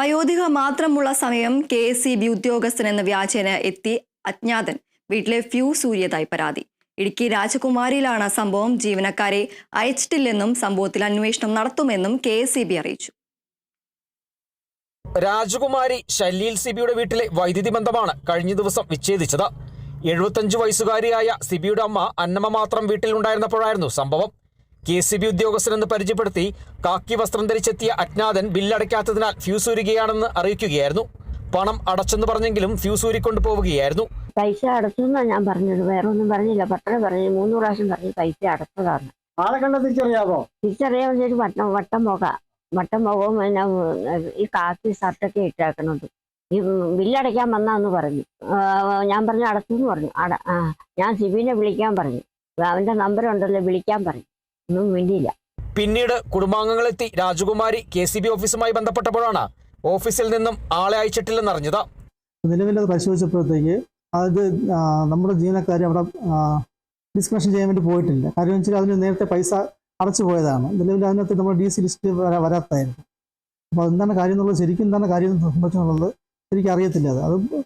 വയോധിക മാത്രമുള്ള സമയം K S C B ഉദ്യോഗസ്ഥൻ എന്ന വ്യാജേന എത്തി അജ്ഞാതൻ. വീട്ടിലെ ഫ്യൂ സൂര്യതായി പരാതി. ഇടുക്കി രാജകുമാരിയിലാണ് സംഭവം. ജീവനക്കാരെ അയച്ചിട്ടില്ലെന്നും സംഭവത്തിൽ അന്വേഷണം നടത്തുമെന്നും കെ അറിയിച്ചു. രാജകുമാരി ഷല്ലീൽ സിബിയുടെ വീട്ടിലെ വൈദ്യുതി ബന്ധമാണ് കഴിഞ്ഞ ദിവസം വിച്ഛേദിച്ചത്. എഴുപത്തഞ്ച് വയസ്സുകാരിയായ സിബിയുടെ അമ്മ അന്നമ്മ മാത്രം വീട്ടിലുണ്ടായിരുന്നപ്പോഴായിരുന്നു സംഭവം. കെ സി ബി ഉദ്യോഗസ്ഥനെന്ന് പരിചയപ്പെടുത്തി കാക്കി വസ്ത്രം ധരിച്ചെത്തിയ അജ്ഞാതൻ ബില്ലടയ്ക്കാത്തതിനാൽ ഫ്യൂസ് ഊരുകയാണെന്ന് അറിയിക്കുകയായിരുന്നു. പണം അടച്ചെന്ന് പറഞ്ഞെങ്കിലും ഫ്യൂസ് ഊരിക്കൊണ്ടു പോവുകയായിരുന്നു. പൈസ അടച്ചെന്നാ ഞാൻ പറഞ്ഞത്. വേറെ ഒന്നും പറഞ്ഞില്ല. പട്ടണം പറഞ്ഞു മൂന്ന് പ്രാവശ്യം പറഞ്ഞു പൈസ അടച്ചതാണ്. ആളെ കണ്ട തിരിച്ചറിയാവോ? വട്ടം വട്ടം പോക. വട്ടം പോകുമ്പോൾ പിന്നെ ഈ കാക്കി ഷർട്ടൊക്കെ ഇട്ടേക്കണത്. ഈ ബില്ലടയ്ക്കാൻ വന്നാന്ന് പറഞ്ഞു. ആ, ഞാൻ പറഞ്ഞു അടച്ചു എന്ന് പറഞ്ഞു. അട ആ ഞാൻ സിബിനെ വിളിക്കാൻ പറഞ്ഞു. അവന്റെ നമ്പർ ഉണ്ടല്ലോ വിളിക്കാൻ പറഞ്ഞു. ഒന്നും വേണ്ടിയില്ല. പിന്നീട് കുടുംബാംഗങ്ങളെത്തി രാജകുമാരി കെ സി ബി ഓഫീസുമായി ബന്ധപ്പെട്ടപ്പോഴാണ് ഓഫീസിൽ നിന്നും ആളെ അയച്ചിട്ടില്ലെന്നറിഞ്ഞത് നിലവിൽ അത് പരിശോധിച്ചപ്പോഴത്തേക്ക് അത് നമ്മുടെ ജീവനക്കാർ അവിടെ ഡിസ്കഷൻ ചെയ്യാൻ വേണ്ടി പോയിട്ടില്ല. കാര്യം വെച്ചാൽ അതിന് നേരത്തെ പൈസ അടച്ചു പോയതാണ്. നിലവിൽ അതിനകത്ത് നമ്മുടെ ഡി സി ലിസ്റ്റ് വരാ വരാത്തായിരുന്നു. അപ്പോൾ എന്താണ് കാര്യം എന്നുള്ളത് ശരിക്കും എന്താണ് കാര്യം സംഭവിച്ചെന്നുള്ളത് സംബന്ധിച്ചുള്ളത് ശരിക്കും അറിയത്തില്ല അത്. അത്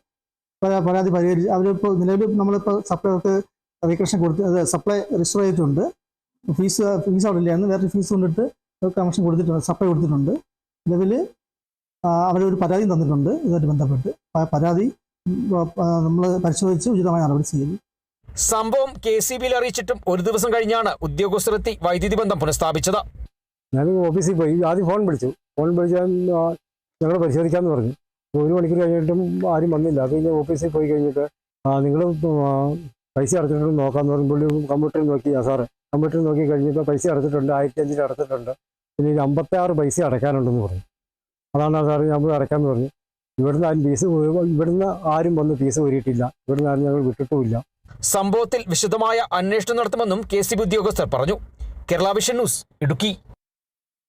പരാ- പരാതി പരിഹരിച്ച് അവരിപ്പോൾ നിലവിൽ നമ്മളിപ്പോൾ സപ്ലൈക്ക് റീകണക്ഷൻ കൊടുത്ത് അത് സപ്ലൈ രജിസ്റ്റർ ചെയ്തിട്ടുണ്ട്. ഫീസ് ഫീസ് അവിടെ ഇല്ലായിരുന്നു വേറൊരു ഫീസ് കൊണ്ടിട്ട് കമ്മീഷൻ കൊടുത്തിട്ടുണ്ട് സപ്ലൈ കൊടുത്തിട്ടുണ്ട്. നിലവിൽ അവരൊരു പരാതി തന്നിട്ടുണ്ട്. ഇതുമായിട്ട് ബന്ധപ്പെട്ട്. ആ പരാതി നമ്മൾ പരിശോധിച്ച് ഉചിതമായ നടപടി സ്വീകരിക്കും. സംഭവം കെ സി ബിയിൽ അറിയിച്ചിട്ടും ഒരു ദിവസം കഴിഞ്ഞാണ് ഉദ്യോഗസ്ഥരെത്തി വൈദ്യുതി ബന്ധം പുനഃസ്ഥാപിച്ചത്. ഞാൻ ഓഫീസിൽ പോയി. ആദ്യം ഫോൺ വിളിച്ചു. ഫോൺ വിളിച്ചാൽ ഞങ്ങൾ പരിശോധിക്കാമെന്ന് പറഞ്ഞു. ഒരു മണിക്കൂർ കഴിഞ്ഞിട്ടും ആരും വന്നില്ല. അത് കഴിഞ്ഞ് ഓഫീസിൽ പോയി കഴിഞ്ഞിട്ട് നിങ്ങൾ പൈസ അടച്ചിട്ടുണ്ടെന്ന് നോക്കാമെന്ന് പറഞ്ഞു പുള്ളി കമ്പ്യൂട്ടറിൽ നോക്കി. ആ സാറ് കമ്പ്യൂട്ടറിൽ നോക്കി കഴിഞ്ഞപ്പോൾ പൈസ അടച്ചിട്ടുണ്ട് ആയിരത്തി അഞ്ചിന് അടച്ചിട്ടുണ്ട്. പിന്നെ ഇത് അമ്പത്തി ആറ് പൈസ അടയ്ക്കാനുണ്ടെന്ന് പറഞ്ഞു. അതാണ് സാറ് നമ്മൾ അടയ്ക്കാമെന്ന് പറഞ്ഞു. ഇവിടുന്ന് ആരും ഫീസ് ഇവിടുന്ന് ആരും വന്ന് ഫീസ് ഊരിയിട്ടില്ല ഇവിടുന്ന് ആരും ഞങ്ങൾ വിട്ടിട്ടുമില്ല. സംഭവത്തിൽ വിശദമായ അന്വേഷണം നടത്തുമെന്നും കെ സി ബി ഉദ്യോഗസ്ഥർ പറഞ്ഞു. Kerala vision news Idukki.